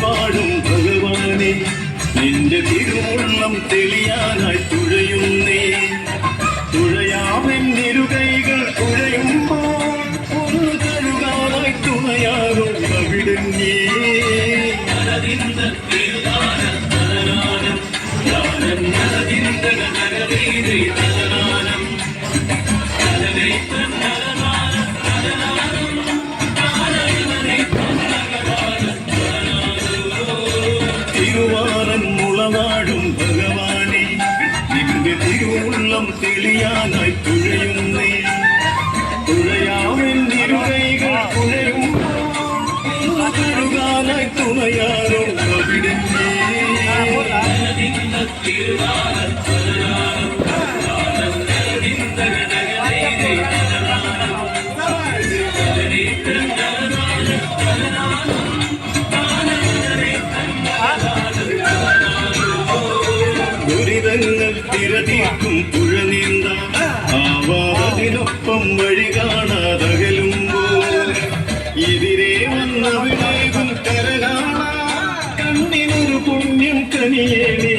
വാഴും ഭഗവാനെ. നിന്റെ തിരുവുള്ളം തെളിയാനായി തുഴയുന്നേ. തുഴയാമെന്നിരു കൈകൾ തുഴയുമ്പോൾ ഒരു കഴുകാനായി തുണയാകും കവിടഞ്ഞേ തലതിന്ത തിരുവുള്ളം തെളിയാനായി തുഴയുന്നേ. തുഴയാമെന്നിരുകൈകൾ തുഴയും തുഴകാനായി തുണയാറോ അവിടെ ദുരിതങ്ങൾ തിരതീർക്കും പുഴ നീന്ത ആവാതതിനൊപ്പം വഴി കാണാതകലുമ്പോൾ എതിരെ വന്ന വിളയും കരകാണ. കണ്ണിനൊരു പുണ്യം കനിയേണി.